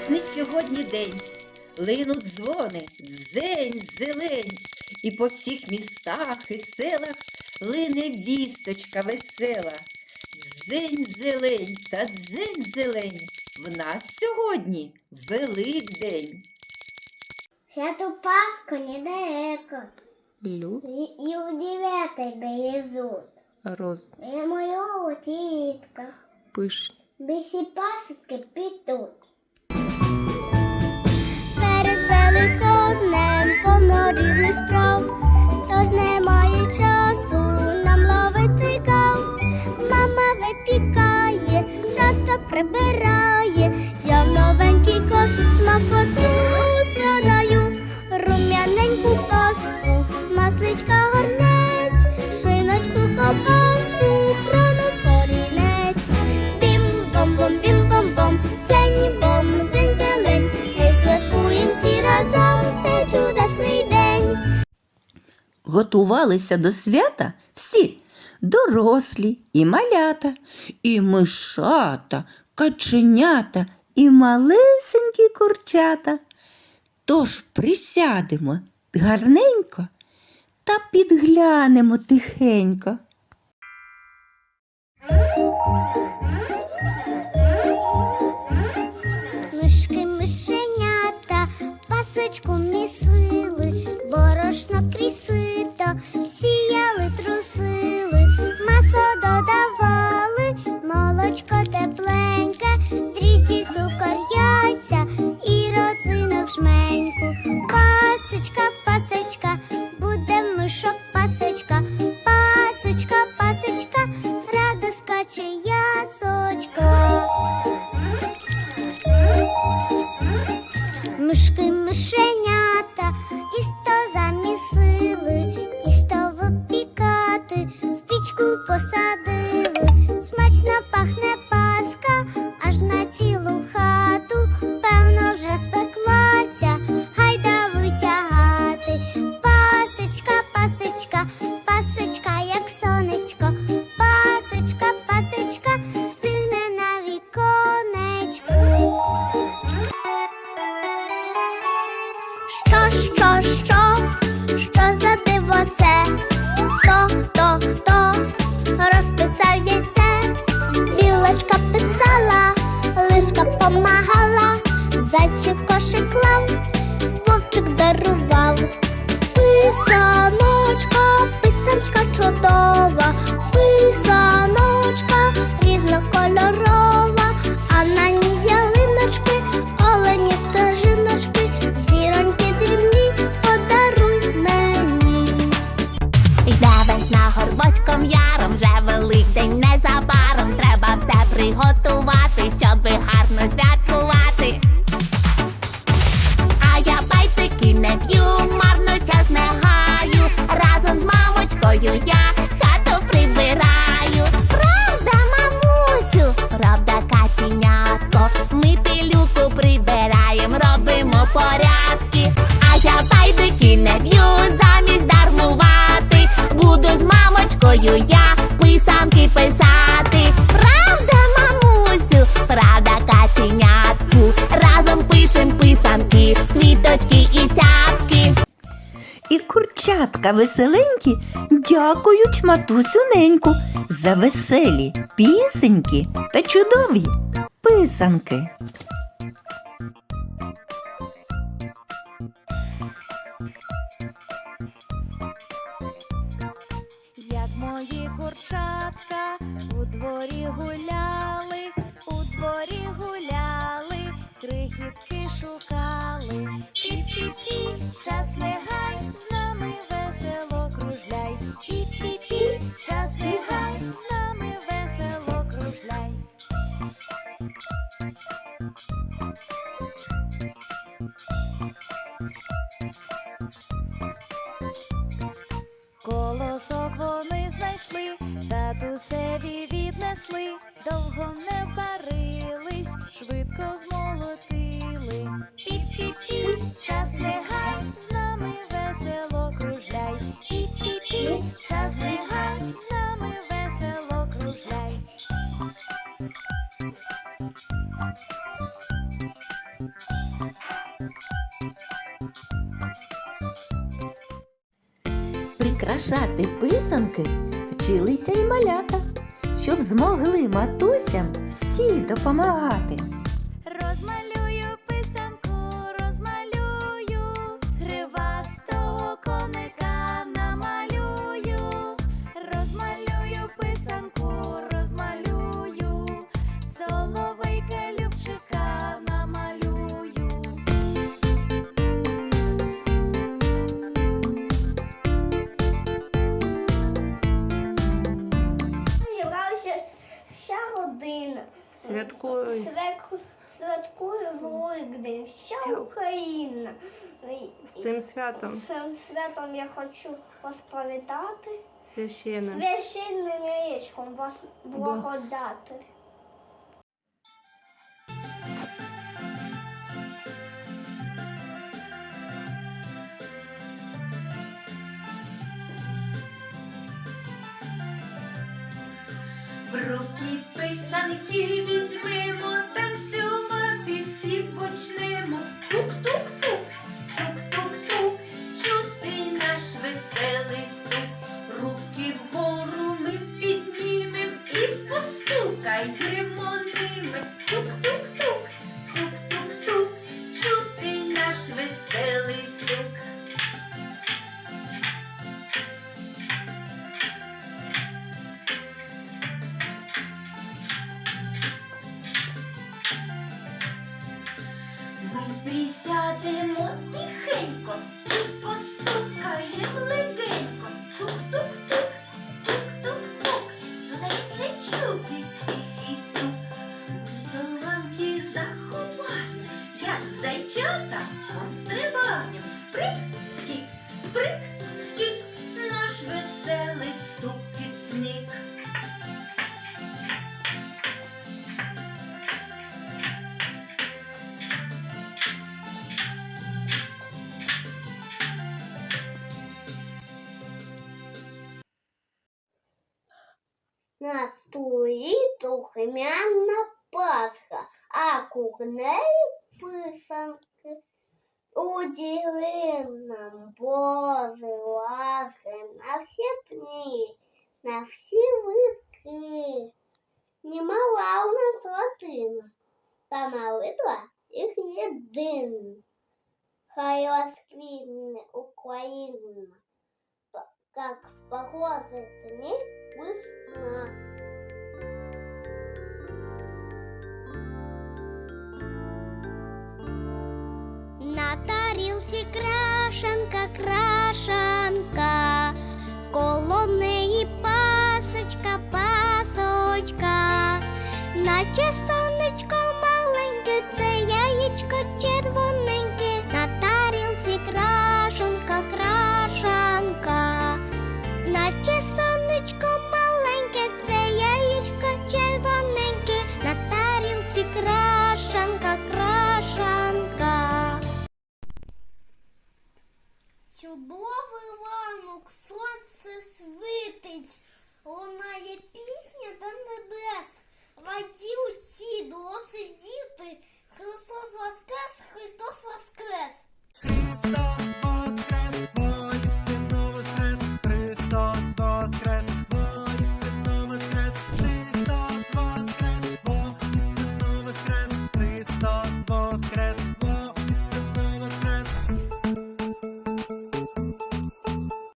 Ясний сьогодні день, линуть дзвони, дзень, зелень, і по всіх містах і селах лине вісточка весела. Дзень зелень та дзень зелень. В нас сьогодні Великдень. Святу Пасху недалеко, Лю і, і у дев'ятий березут. роз Я мою утітка, пиш. бісі пасики підуть. Великоднем повно різних справ, тож немає часу нам ловити кав. Мама випікає, тато прибирає, я в новенький кошик смакоту Готувалися до свята всі дорослі і малята, і мишата, каченята, і малесенькі курчата. Тож присядемо гарненько та підглянемо тихенько. Мишки мишенята, пасочку місили, смачно пахне паска, аж на цілу хату, певно, вже спеклася, гайда витягати. Пасочка, пасочка, пасочка, як сонечко, пасочка, пасочка, стигне на віконечку. Що, що, що, що за помагала, зайчик кошик клав, вовчик дарував. Писаночка, писанка чудова, мамочкою я писанки писати. Правда, мамусю, правда, каченятку. Разом пишем писанки, квіточки і цятки. І курчатка веселенькі дякують матусю неньку за веселі пісеньки та чудові писанки. Дворі гуляли, у дворі гуляли, крихітки шукали. Пі-пі-пі, час не гай, Прикрашати писанки вчилися й малята, щоб змогли матусям всі допомагати. Родина. Святкую. Святкує, Великдень, вся Вся. Україна. З цим святом З цим святом я хочу вас привітати. священним. Священним яєчком вас благодати. Писанки візьмемо, На столі духмяна Пасха, а кухнеї писанки. Уділи нам Боже ласки на всі дні, на всі вики. Немала у нас родина, та молитва їх єдина. Хай розквітне Україна, п- как в погрозы дни Весна. На тарілці крашенка крашанка, Чудовий ранок сонце світить, лунає пісня до небес. Раді уці досидіти. Христос Воскрес, Христос Воскрес. Христос Воскрес!